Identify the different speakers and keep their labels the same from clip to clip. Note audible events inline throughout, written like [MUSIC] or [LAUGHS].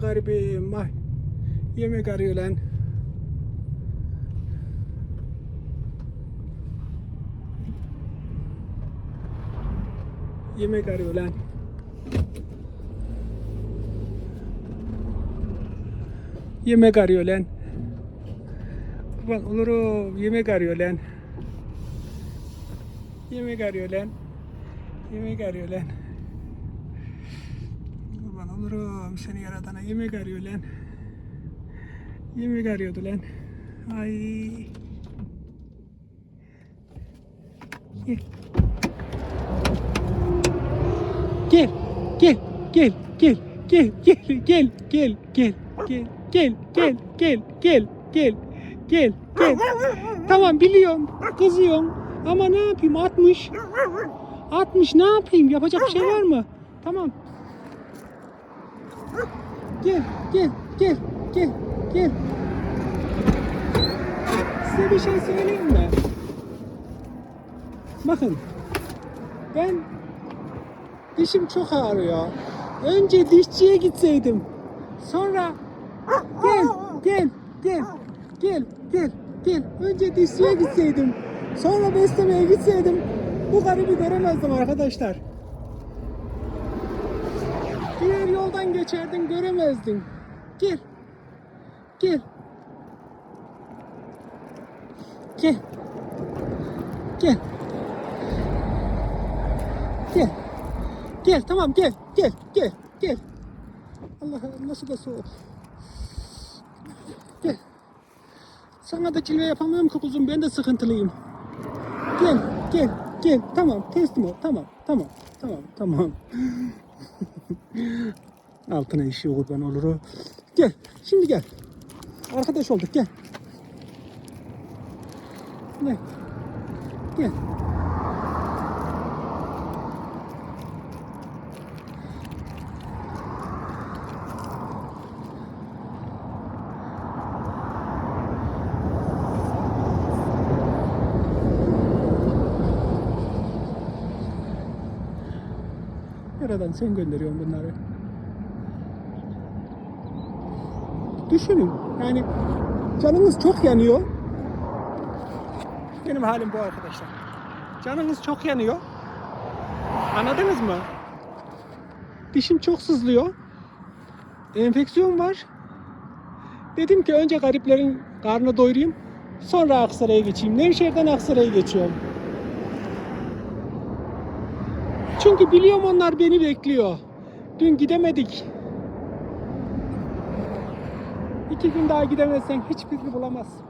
Speaker 1: garibim vay. Yemek arıyor lan. Yemek arıyor lan. Yemek arıyor lan. Kurban olurum yemek arıyor lan. Yemek arıyor lan. Yemek arıyor lan. Olurum seni yaratana yemek arıyor lan. Yemek arıyordu lan. Ay. Gel. Gel. Gel. Gel. Gel. Gel. Gel. Gel. Gel. Gel. Gel. Gel. Gel. Gel. Gel. Gel. Gel. Tamam biliyorum. Kızıyorum. Ama ne yapayım? 60. 60 ne yapayım? Yapacak bir şey var mı? Tamam. Gel. Gel. Gel. Gel. Gel. Size bir şey söyleyeyim mi? Bakın. Ben dişim çok ağrıyor. Önce dişçiye gitseydim. Sonra gel gel gel gel gel gel. Önce dişçiye gitseydim. Sonra beslemeye gitseydim. Bu garibi göremezdim arkadaşlar. Yoldan geçerdin göremezdin. Gel. Gel. Gel. Gel. Gel. Gel tamam gel gel gel gel. Allah'ım nasıl da soğuk. Gel. Sana da cilve yapamıyorum ki kuzum ben de sıkıntılıyım. Gel gel gel tamam teslim ol tamam tamam tamam tamam. [LAUGHS] Altına işi kurban olur. Gel şimdi gel. Arkadaş olduk gel. Gel. Gel. Yaradan sen gönderiyorsun bunları. Düşünün yani canınız çok yanıyor. Benim halim bu arkadaşlar. Canınız çok yanıyor. Anladınız mı? Dişim çok sızlıyor. Enfeksiyon var. Dedim ki önce gariplerin karnını doyurayım. Sonra Aksaray'a geçeyim. Nevşehir'den Aksaray'a geçiyorum. Çünkü biliyorum onlar beni bekliyor. Dün gidemedik. İki gün daha gidemezsen hiçbirini bulamazsın.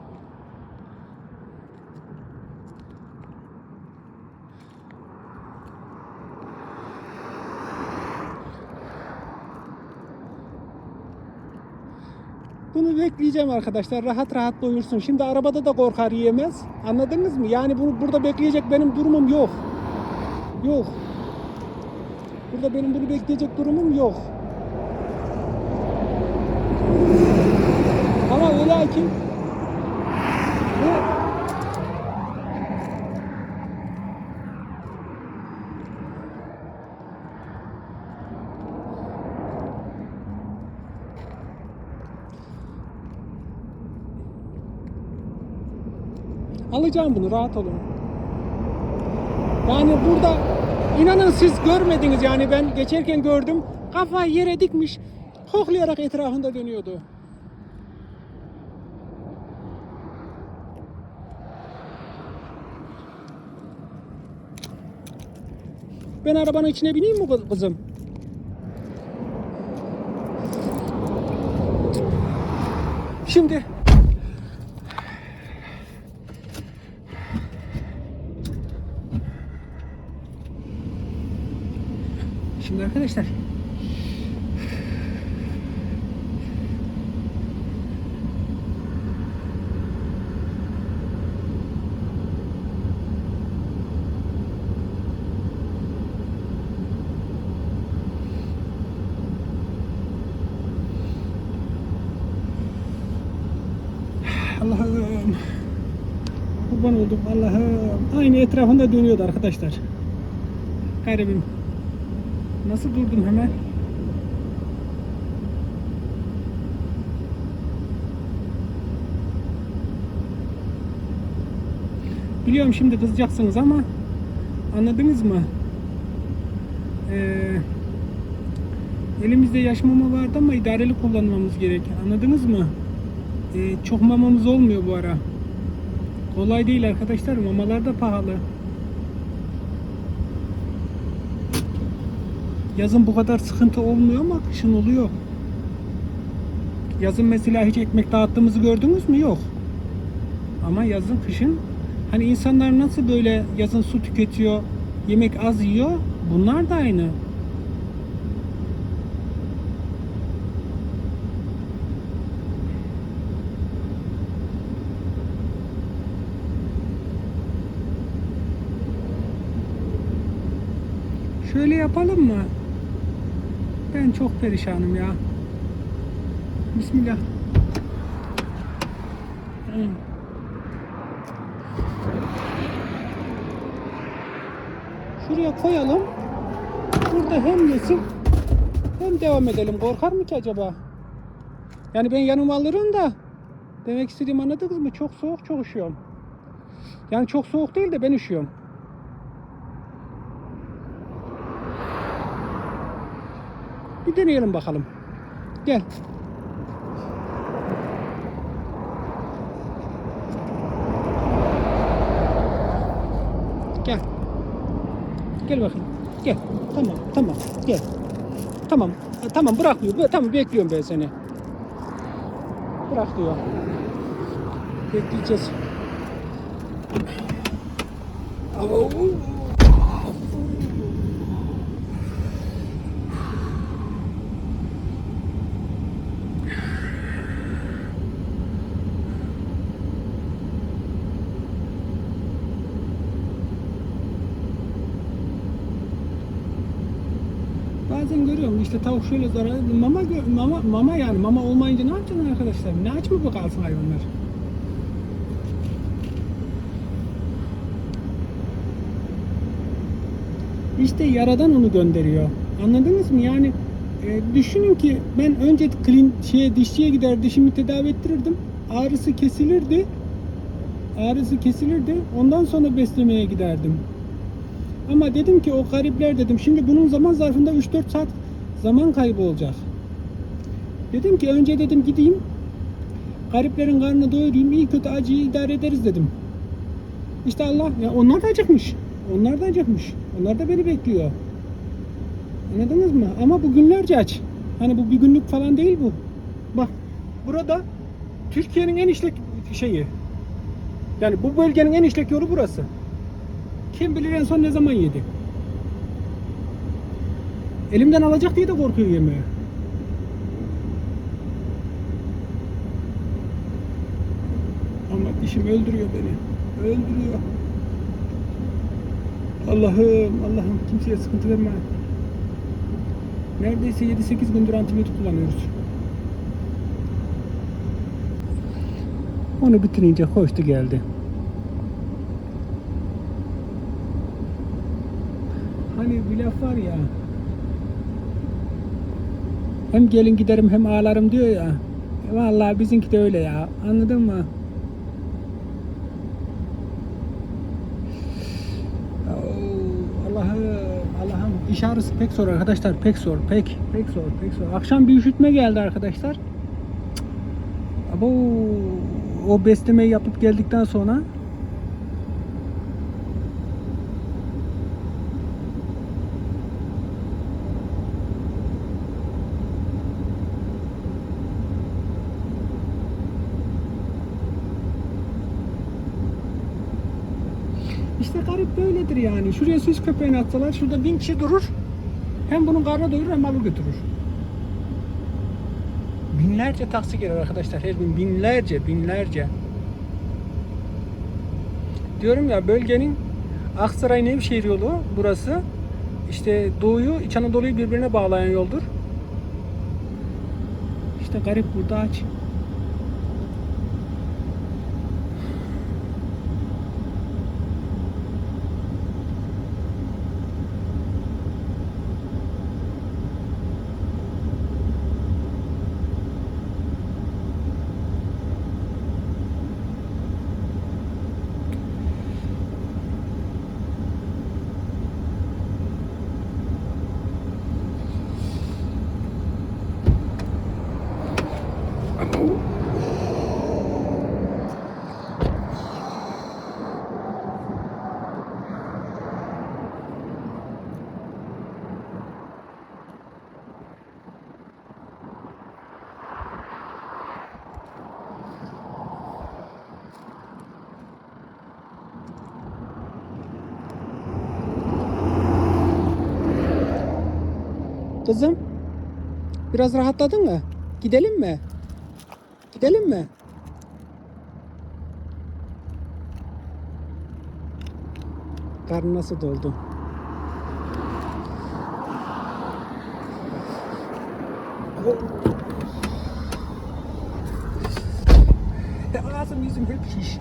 Speaker 1: Bunu bekleyeceğim arkadaşlar. Rahat rahat doyursun. Şimdi arabada da korkar yiyemez. Anladınız mı? Yani bunu burada bekleyecek benim durumum yok. Yok. Burada benim bunu bekleyecek durumum yok. Bu Alacağım bunu rahat olun. Yani burada inanın siz görmediniz yani ben geçerken gördüm. Kafayı yere dikmiş. Hohlayarak etrafında dönüyordu. Ben arabanın içine bineyim mi kız- kızım? Şimdi Şimdi arkadaşlar bulduk Allah'ım. Aynı etrafında dönüyordu arkadaşlar. Garibim. Nasıl durdum hemen? Biliyorum şimdi kızacaksınız ama anladınız mı? Ee, elimizde yaş mama vardı ama idareli kullanmamız gerek. Anladınız mı? Ee, çok mamamız olmuyor bu ara. Kolay değil arkadaşlar. Mamalar da pahalı. Yazın bu kadar sıkıntı olmuyor ama kışın oluyor. Yazın mesela hiç ekmek dağıttığımızı gördünüz mü? Yok. Ama yazın kışın hani insanlar nasıl böyle yazın su tüketiyor, yemek az yiyor. Bunlar da aynı. Şöyle yapalım mı? Ben çok perişanım ya. Bismillah. Şuraya koyalım. Burada hem yesin hem devam edelim. Korkar mı ki acaba? Yani ben yanıma alırım da demek istediğim anladınız mı? Çok soğuk, çok üşüyorum. Yani çok soğuk değil de ben üşüyorum. Bir deneyelim bakalım. Gel. Gel. Gel bakayım. Gel. Tamam, tamam. Gel. Tamam. Tamam bırakmıyor. Tamam bekliyorum ben seni. Bırak diyor. Bekleyeceğiz. Au. Bazen görüyorum işte tavuk şöyle zarar mama mama mama yani mama olmayınca ne yapacaksın arkadaşlar? Ne aç mı kalsın hayvanlar? İşte yaradan onu gönderiyor. Anladınız mı? Yani e, düşünün ki ben önce klin şeye dişçiye gider dişimi tedavi ettirirdim. Ağrısı kesilirdi. Ağrısı kesilirdi. Ondan sonra beslemeye giderdim. Ama dedim ki o garipler dedim. Şimdi bunun zaman zarfında 3-4 saat zaman kaybı olacak. Dedim ki önce dedim gideyim. Gariplerin karnını doyurayım. iyi kötü acıyı idare ederiz dedim. İşte Allah ya onlar da acıkmış. Onlar da acıkmış. Onlar da beni bekliyor. Anladınız mı? Ama bu günlerce aç. Hani bu bir günlük falan değil bu. Bak burada Türkiye'nin en işlek şeyi. Yani bu bölgenin en işlek yolu burası. Kim bilir en son ne zaman yedi. Elimden alacak diye de korkuyor yemeğe. Ama dişim öldürüyor beni. Öldürüyor. Allah'ım, Allah'ım kimseye sıkıntı verme. Neredeyse 7-8 gündür antibiyotik kullanıyoruz. Onu bitirince koştu geldi. Hani bir laf var ya. Hem gelin giderim hem ağlarım diyor ya. E Vallahi bizimki de öyle ya. Anladın mı? Allah'ım, Allah'ım. İş ağrısı pek zor arkadaşlar. Pek zor. Pek, pek zor, pek zor. Akşam bir üşütme geldi arkadaşlar. Abo, o beslemeyi yapıp geldikten sonra İşte böyledir yani. Şuraya süs köpeğini atsalar şurada bin kişi durur. Hem bunun karnı doyurur hem malı götürür. Binlerce taksi gelir arkadaşlar her gün. Binlerce, binlerce. Diyorum ya bölgenin Aksaray Nevşehir yolu burası. İşte doğuyu, İç Anadolu'yu birbirine bağlayan yoldur. İşte garip burada aç. Kızım. Biraz rahatladın mı? Gidelim mi? Gidelim mi? Karnı nasıl doldu? Ağzım yüzüm hep şiş.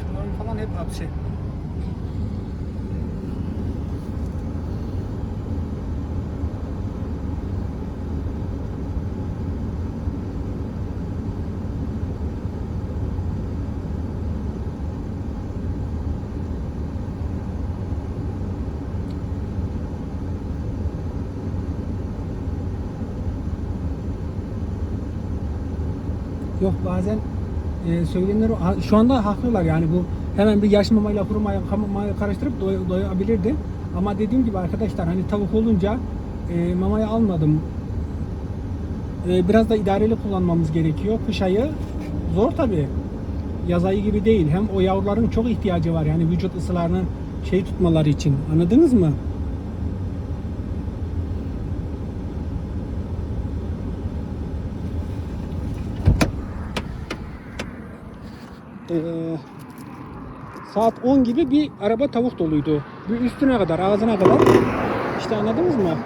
Speaker 1: Şuralarım falan hep hapse. Yok bazen e, söylenir şu anda haklılar yani bu hemen bir yaş mamayla kuru maya- mamayı karıştırıp doy- doyabilirdi. Ama dediğim gibi arkadaşlar hani tavuk olunca e, mamayı almadım. E, biraz da idareli kullanmamız gerekiyor. Kış ayı zor tabi. Yaz ayı gibi değil. Hem o yavruların çok ihtiyacı var yani vücut ısılarını şey tutmaları için. Anladınız mı? Ee, saat 10 gibi bir araba tavuk doluydu. Bir üstüne kadar, ağzına kadar. İşte anladınız mı?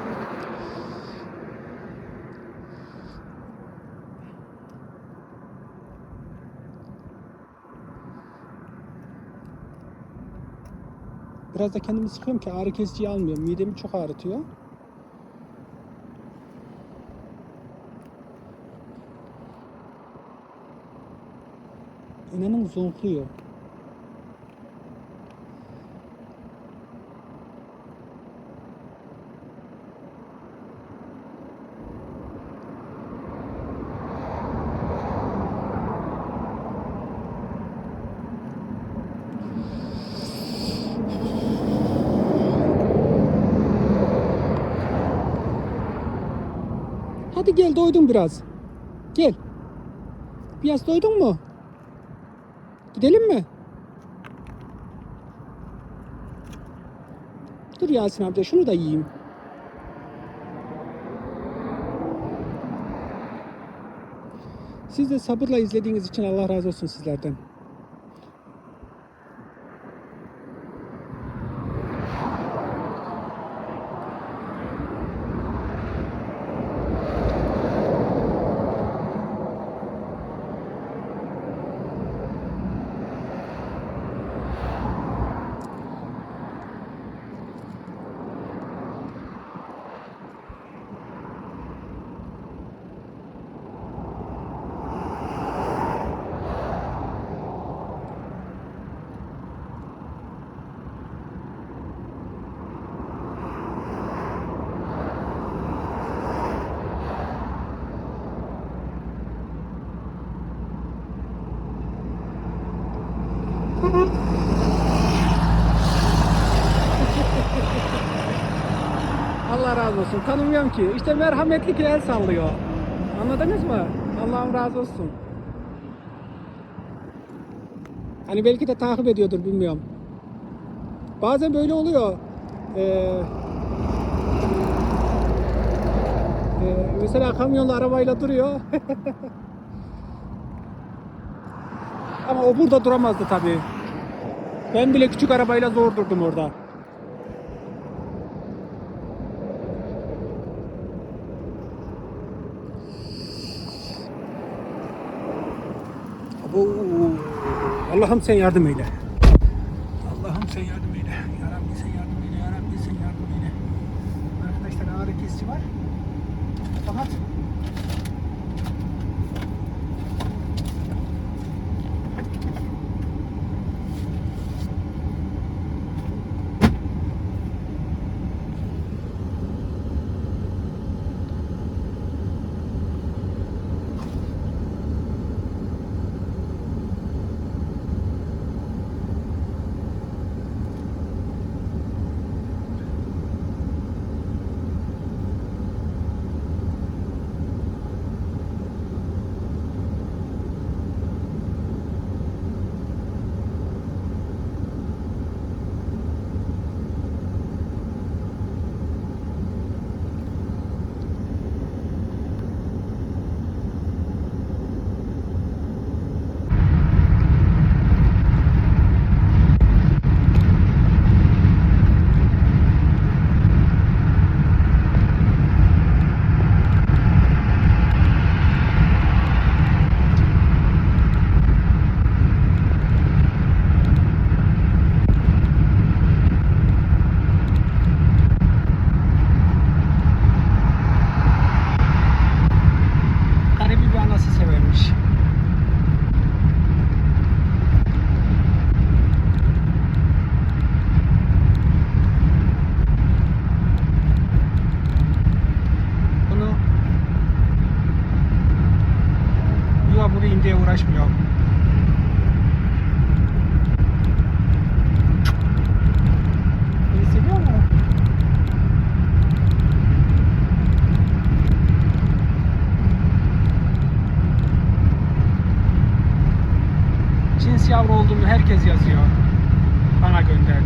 Speaker 1: Biraz da kendimi sıkıyorum ki ağrı kesiciyi almıyorum. Midemi çok ağrıtıyor. İnanın zonkluyor. Hadi gel doydun biraz. Gel. Biraz doydun mu? Gidelim mi? Dur Yasin amca şunu da yiyeyim. Siz de sabırla izlediğiniz için Allah razı olsun sizlerden. Allah razı olsun. Tanımıyorum ki. İşte merhametli ki el sallıyor. Anladınız mı? Allah'ım razı olsun. Hani belki de takip ediyordur bilmiyorum. Bazen böyle oluyor. Ee, ee, mesela kamyonla arabayla duruyor. [LAUGHS] Ama o burada duramazdı tabii. Ben bile küçük arabayla zor durdum orada. Abo, Allah'ım sen yardım eyle. Allah'ım sen yardım eyle. Ya Rabbi sen yardım eyle. Ya Rabbi sen yardım eyle. Arkadaşlar ağrı kesici var. Fakat Olduğumu herkes yazıyor. Bana gönder.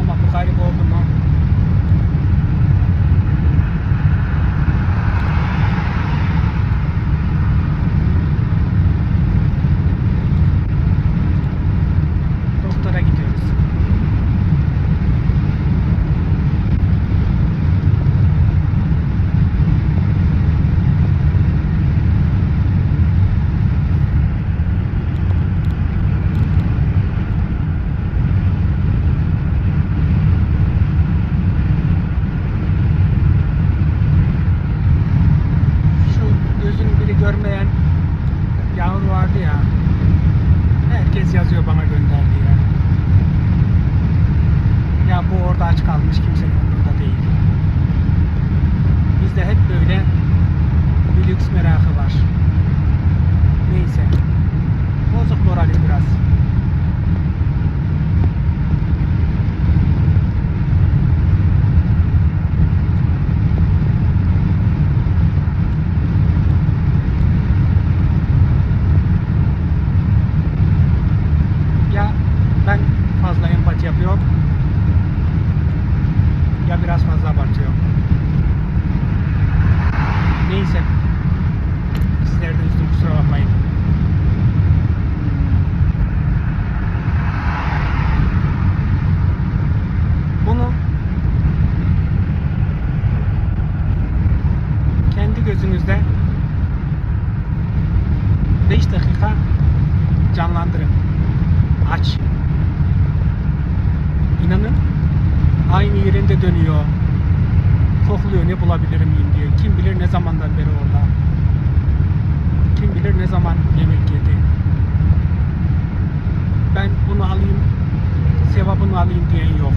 Speaker 1: Ama bu garip oldu mu? Doktora gidiyoruz. Şu gözünü biri görmeyen yavru vardı ya. Herkes yazıyor bana gönder diye. Ya bu orada aç kalmış kimsenin umurunda değil. Bizde hep böyle bir lüks merakı var. Neyse. Bozuk morali biraz. Ya ben fazla empati yapıyorum ya biraz fazla abartıyorum. Neyse. Sizler de üstüm kusura bakmayın. Bunu kendi gözünüzde 5 dakika canlandırın. Aç. İnanın aynı yerinde dönüyor. Kokluyor ne bulabilirim miyim diye. Kim bilir ne zamandan beri orada. Kim bilir ne zaman yemek yedi. Ben bunu alayım, sevabını alayım diyen yok.